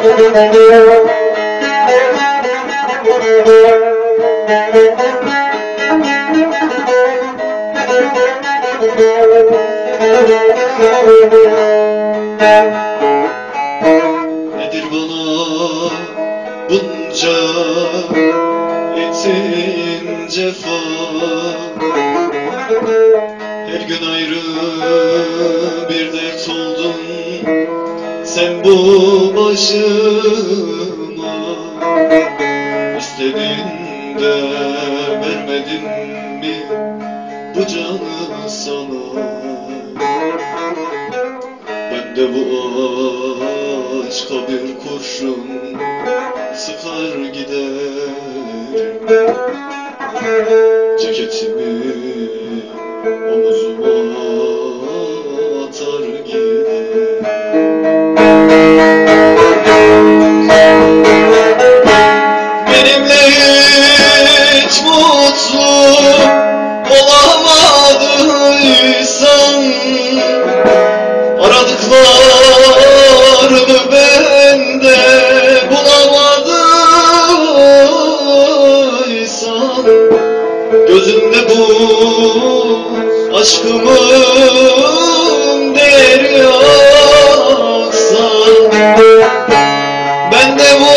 Nedir bana bunca ettiğin cefa Her gün ayrı bir dert oldun Sen bu başıma. İstediğinde vermedin mi bu canı sana? Ben de bu aşka bir kurşun sıkar giderim Ceketimi omuzuma mutlu olamadıysan Aradıklarımı bende bulamadıysan Gözümde bu aşkımın değeri yoksa Ben de bu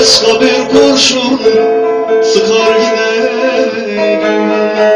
aşka bir kurşun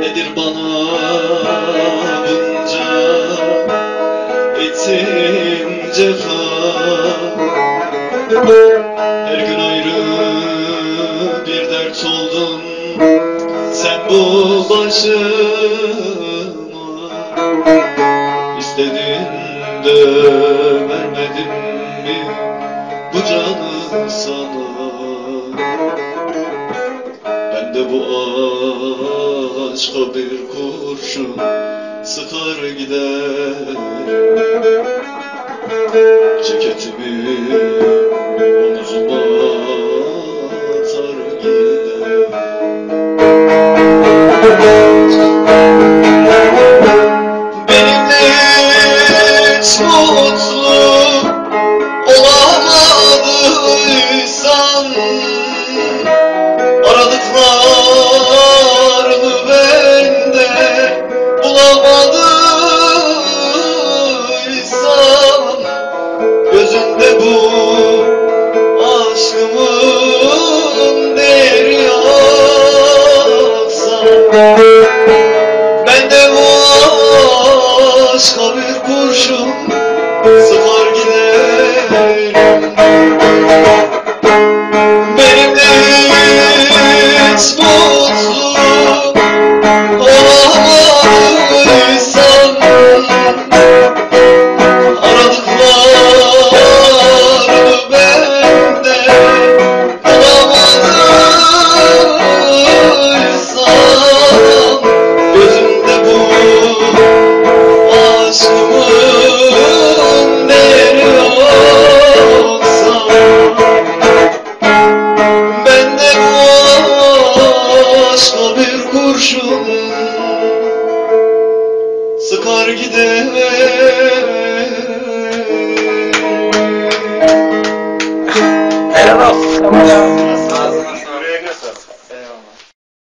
Nedir bana bunca ettiğin cefa? Her gün ayrı bir dert oldun Sen bu başıma İstediğinde vermedin mi bu canı sana? Ben de bu aşka bir kurşun sıkar giderim